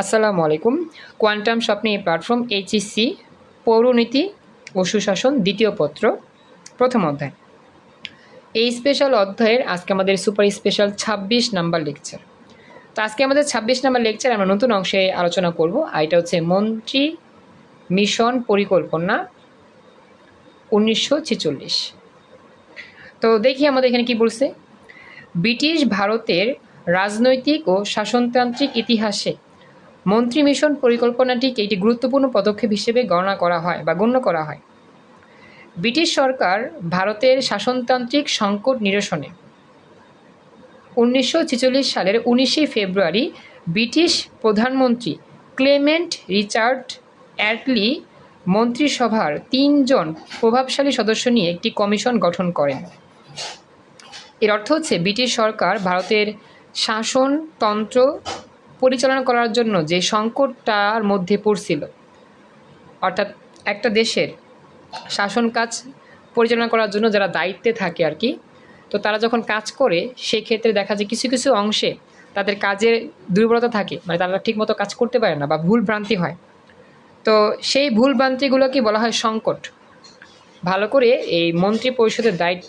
আসসালামু আলাইকুম। কোয়ান্টাম স্বপ্নে প্ল্যাটফর্ম এইচএসসি পৌরনীতি ও সুশাসন দ্বিতীয় পত্র, প্রথম অধ্যায়। এই স্পেশাল অধ্যায়ের আজকে আমাদের সুপার স্পেশাল ছাব্বিশ নাম্বার লেকচার তো আজকে আমাদের ছাব্বিশ নাম্বার লেকচার আমরা নতুন অংশে আলোচনা করব, আর এটা হচ্ছে মন্ত্রী মিশন পরিকল্পনা উনিশশো ছেচল্লিশ। তো দেখি আমাদের এখানে কি বলছে। ব্রিটিশ ভারতের রাজনৈতিক ও শাসনতান্ত্রিক ইতিহাসে মন্ত্রী মিশন পরিকল্পনাটিকে একটি গুরুত্বপূর্ণ পদক্ষেপ হিসেবে গণনা করা হয় বা গণ্য করা হয়। ব্রিটিশ সরকার ভারতের শাসনতান্ত্রিক সংকট নিরসনে উনিশশো ছেচল্লিশ সালের উনিশে ফেব্রুয়ারি ব্রিটিশ প্রধানমন্ত্রী ক্লেমেন্ট রিচার্ড অ্যাটলি মন্ত্রিসভার তিনজন প্রভাবশালী সদস্য নিয়ে একটি কমিশন গঠন করেন। এর অর্থ হচ্ছে ব্রিটিশ সরকার ভারতের শাসনতন্ত্র পরিচালনা করার জন্য যে সংকটটার মধ্যে পড়ছিল, অর্থাৎ একটা দেশের শাসন কাজ পরিচালনা করার জন্য যারা দায়িত্বে থাকে আর কি, তো তারা যখন কাজ করে সেই ক্ষেত্রে দেখা যায় কিছু কিছু অংশে তাদের কাজের দুর্বলতা থাকে মানে তারা ঠিকমতো কাজ করতে পারে না বা ভুল ভ্রান্তি হয়। তো সেই ভুল ভ্রান্তিগুলোকে বলা হয় সংকট। ভালো করে এই মন্ত্রী পরিষদের দায়িত্ব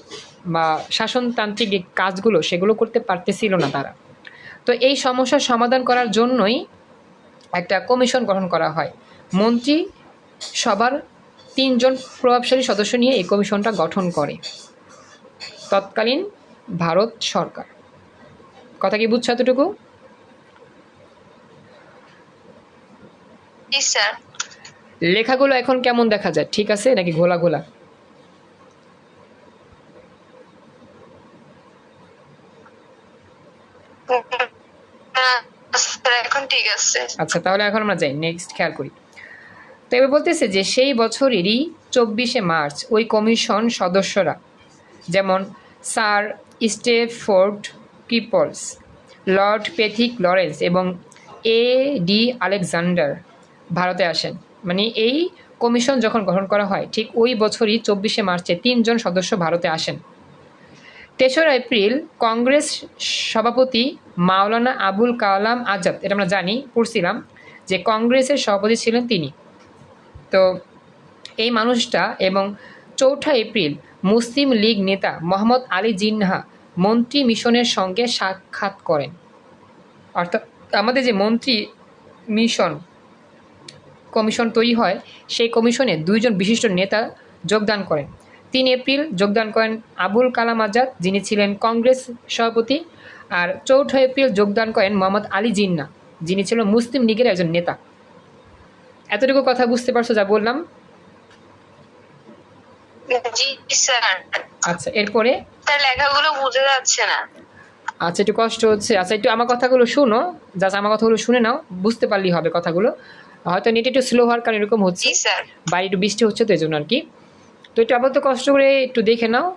বা শাসনতান্ত্রিক যে কাজগুলো সেগুলো করতে পারতেছিল না তারা। তো এই সমস্যার সমাধান করার জন্যই একটা কমিশন গঠন করা হয়। মন্ত্রী সবার তিনজন প্রভাবশালী সদস্য নিয়ে এই কমিশনটা গঠন করে। তৎকালীন ভারত সরকার। কথা কি বুঝছ এতটুকু? লেখাগুলো এখন কেমন দেখা যায়? ঠিক আছে? নাকি ঘোলা? ঘোলা এখন ঠিক আছে। আচ্ছা তাহলে এখন আমরা যাই নেক্সট খেয়াল করি। তো এবার বলতেছে যে সেই বছরেরই চব্বিশে মার্চ ওই কমিশন সদস্যরা, যেমন sir Stafford Cripps Lord Pethick Lawrence এবং এ ডি আলেকজান্ডার ভারতে আসেন। মানে এই কমিশন যখন গঠন করা হয়, ঠিক ওই বছরই চব্বিশে মার্চে তিনজন সদস্য ভারতে আসেন। তেসরা এপ্রিল কংগ্রেস সভাপতি মাওলানা আবুল কালাম আজাদ, এটা আমরা জানি, পড়ছিলাম, যে কংগ্রেসের সভাপতি ছিলেন তিনি। তো এই মানুষটা এবং চৌঠা এপ্রিল মুসলিম লীগ নেতা মোহাম্মদ আলী জিন্নাহা মন্ত্রী মিশনের সঙ্গে সাক্ষাৎ করেন। অর্থাৎ আমাদের যে মন্ত্রী মিশন কমিশন তৈরি হয়, সেই কমিশনে দুইজন বিশিষ্ট নেতা যোগদান করেন। তিন এপ্রিল যোগদান করেন আবুল কালাম আজাদ যিনি ছিলেন কংগ্রেস সভাপতি আর চৌঠা এপ্রিল যোগদান করেন মোহাম্মদ আলী জিন্না যিনি ছিল মুসলিম লীগের একজন নেতা। এতটুকু কথা বুঝতে পারছ যা বললাম? আচ্ছা এরপরে? তার লেখাগুলো বোঝা যাচ্ছে না। আচ্ছা একটু কষ্ট হচ্ছে। আচ্ছা একটু আমার কথাগুলো শুনো। জাস্ট আমার কথাগুলো শুনে নাও বুঝতে পারলেই হবে কথাগুলো। হয়তো নেট একটু স্লো হওয়ার কারণে এরকম হচ্ছে। বাইরে একটু বৃষ্টি হচ্ছে তো এই জন্য আর কি। তো একটু আপাতত কষ্ট করে একটু দেখে নাও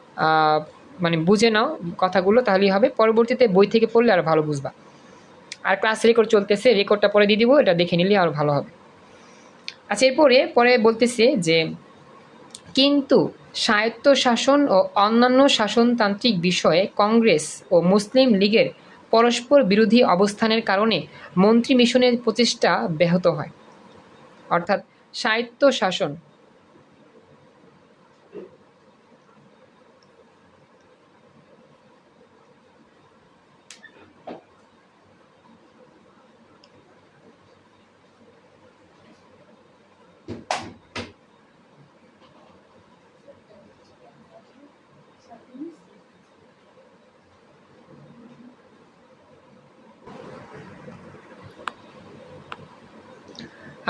মানে বুঝে নাও কথাগুলো, তাহলেই হবে। পরবর্তীতে বই থেকে পড়লে আরও ভালো বুঝবা। আর ক্লাস রেকর্ড চলতেছে রেকর্ডটা পরে দিয়ে দিব, এটা দেখে নিলে আরও ভালো হবে। আচ্ছা এরপরে, পরে বলতেছে যে, কিন্তু স্বায়ত্তশাসন ও অন্যান্য শাসনতান্ত্রিক বিষয়ে কংগ্রেস ও মুসলিম লীগের পরস্পর বিরোধী অবস্থানের কারণে মন্ত্রী মিশনের প্রচেষ্টা ব্যাহত হয়। অর্থাৎ স্বায়ত্তশাসন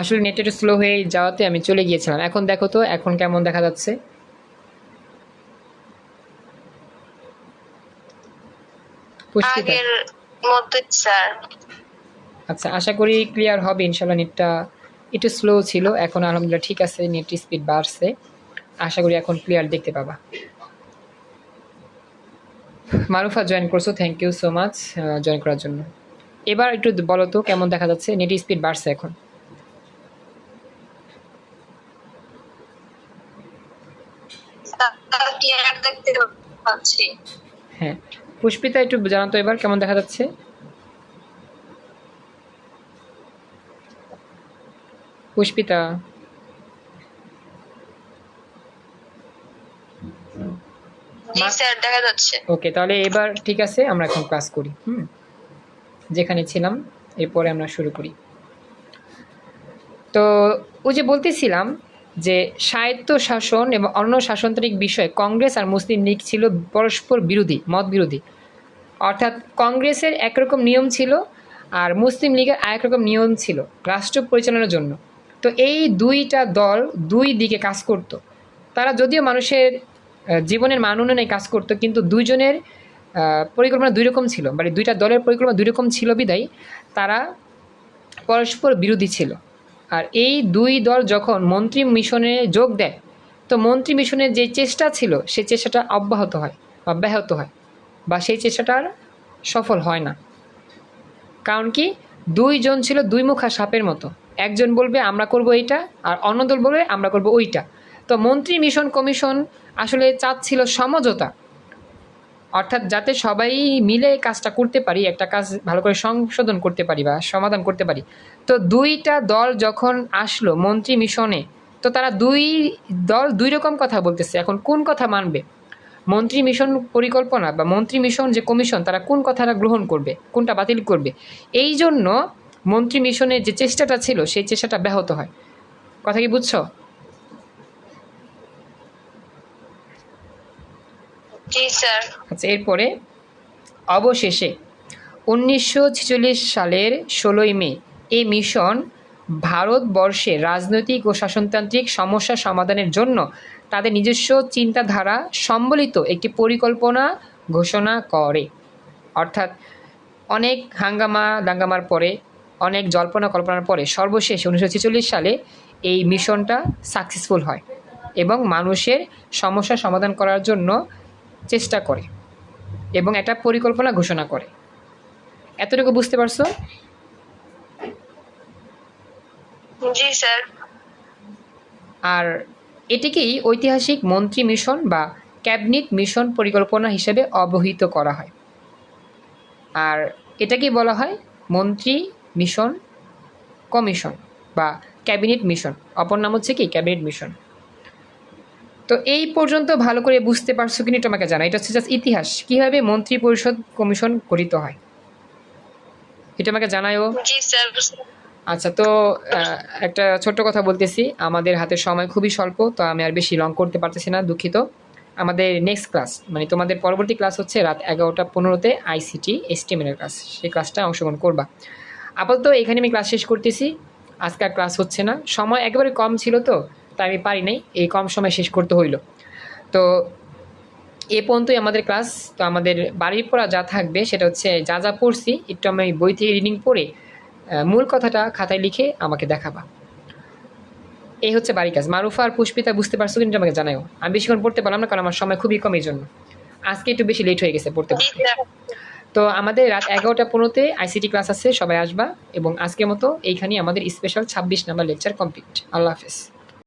আসলে নেট একটু স্লো হয়ে যাওয়াতে আমি চলে গিয়েছিলাম। এখন দেখো তো এখন কেমন দেখা যাচ্ছে? আচ্ছা আশা করি ক্লিয়ার হবে ইনশাল্লাহ নেটটা একটু স্লো ছিল। এখন আলহামদুলিল্লাহ ঠিক আছে নেট স্পিড বাড়ছে। আশা করি এখন ক্লিয়ার দেখতে পাবা। মারুফা জয়েন করছ thank you so much join করার জন্য। এবার একটু বলো তো কেমন দেখা যাচ্ছে? নেট স্পিড বাড়ছে এখন। ক্লিয়ার দেখতে পাচ্ছি হ্যাঁ। পুষ্পিতা একটু জানাতো এবার কেমন দেখা যাচ্ছে? পুষ্পিতা। দেখা যাচ্ছে। ওকে তাহলে এবার ঠিক আছে আমরা এখন ক্লাস করি হুম? যেখানে ছিলাম এরপরে আমরা শুরু করি। তো ওই যে বলতেছিলাম যে স্বায়ত্ত শাসন এবং অন্য শাসনতান্ত্রিক বিষয়ে কংগ্রেস আর মুসলিম লীগ ছিল পরস্পর বিরোধী, মত বিরোধী। অর্থাৎ কংগ্রেসের একরকম নিয়ম ছিল আর মুসলিম লীগের আরেক রকম নিয়ম ছিল রাষ্ট্র পরিচালনার জন্য। তো এই দুইটা দল দুই দিকে কাজ করত। তারা যদিও মানুষের জীবনের মান উন্নয়নে কাজ করতো, কিন্তু দুইজনের পরিকল্পনা দুই রকম ছিল। মানে দুইটা দলের পরিকল্পনা দুই রকম ছিল বিদায়। তারা পরস্পর বিরোধী ছিল। আর এই দুই দল যখন মন্ত্রী মিশনে যোগ দেয়, তো মন্ত্রী মিশনের যে চেষ্টা ছিল, সেই চেষ্টাটা অব্যাহত হয়, বা ব্যাহত হয়, বা সেই চেষ্টাটা আর সফল হয় না। কারণ কি, দুইজন ছিল দুই মুখা সাপের মতো। একজন বলবে, আমরা করব এইটা, আর অন্য দল বলবে, আমরা করব ওইটা। তো মন্ত্রী মিশন কমিশন আসলে চাচ্ছিল সমঝোতা অর্থাৎ যাতে সবাই মিলে কাজটা করতে পারি, একটা কাজ ভালো করে সংশোধন করতে পারি বা সমাধান করতে পারি। তো দুইটা দল যখন আসলো মন্ত্রী মিশনে, তো তারা দুই দল দুই রকম কথা বলতেছে। এখন কোন কথা মানবে? মন্ত্রী মিশন পরিকল্পনা বা মন্ত্রী মিশন যে কমিশন, তারা কোন কথাটা গ্রহণ করবে? কোনটা বাতিল করবে? এই জন্য মন্ত্রী মিশনের যে চেষ্টাটা ছিল, সেই চেষ্টাটা ব্যাহত হয়। কথা কি বুঝছ? আচ্ছা এরপরে অবশেষে উনিশশো ছেচল্লিশ সালের ষোলোই মে এই মিশন ভারতবর্ষে রাজনৈতিক ও শাসনতান্ত্রিক সমস্যা সমাধানের জন্য তাদের নিজস্ব চিন্তাধারা সম্বলিত একটি পরিকল্পনা ঘোষণা করে। অর্থাৎ অনেক হাঙ্গামা দাঙ্গামার পরে, অনেক জল্পনা কল্পনার পরে সর্বশেষ উনিশশো ছেচল্লিশ সালে এই মিশনটা সাকসেসফুল হয় এবং মানুষের সমস্যা সমাধান করার জন্য চেষ্টা করে এবং একটা পরিকল্পনা ঘোষণা করে। এতটুকু বুঝতে পারছ? জি স্যার। আর এটিকেই ঐতিহাসিক মন্ত্রী মিশন বা ক্যাবিনেট মিশন পরিকল্পনা হিসেবে অবহিত করা হয়? আর এটাকেই বলা হয়? মন্ত্রী মিশন কমিশন বা ক্যাবিনেট মিশন। অপর নাম হচ্ছে কি? Cabinet mission. তো এই পর্যন্ত ভালো করে বুঝতে পারছ কিনা এটা আমাকে জানা এটা হচ্ছে জাস্ট ইতিহাস। কীভাবে মন্ত্রী পরিষদ কমিশন গঠিত হয়? এটা আমাকে জানায়ও। আচ্ছা তো একটা ছোট্ট কথা বলতেছি। আমাদের হাতে সময় খুবই স্বল্প তো আমি আর বেশি লং করতে পারতেছি না দুঃখিত। আমাদের নেক্সট ক্লাস মানে তোমাদের পরবর্তী ক্লাস হচ্ছে রাত এগারোটা পনেরোতে আইসিটি এসটিএমএল এর ক্লাস সেই ক্লাসটা অংশগ্রহণ করবা। আপাতত এখানে আমি ক্লাস শেষ করতেছি। আজকে আর ক্লাস হচ্ছে না। সময় একেবারে কম ছিল তো তাই আমি পারি নাই এই কম সময় শেষ করতে হইল। তো এ পর্যন্তই আমাদের ক্লাস। তো আমাদের বাড়ির পড়া যা থাকবে সেটা হচ্ছে যা যা পড়ছি একটু আমি বই থেকে রিডিং পড়ে মূল কথাটা খাতায় লিখে আমাকে দেখাবা। এই হচ্ছে বাড়ি কাজ। মারুফা আর পুষ্পিতা বুঝতে পারছ কিন্তু আমাকে জানাও আমি বেশিক্ষণ পড়তে পারলাম না কারণ আমার সময় খুবই কম এই জন্য। আজকে একটু বেশি লেট হয়ে গেছে পড়তে তো আমাদের রাত এগারোটা পনেরোতে আইসিটি ক্লাস আছে সবাই আসবা। এবং আজকের মতো এইখানেই আমাদের স্পেশাল ছাব্বিশ নাম্বার লেকচার কমপ্লিট আল্লাহ হাফেজ।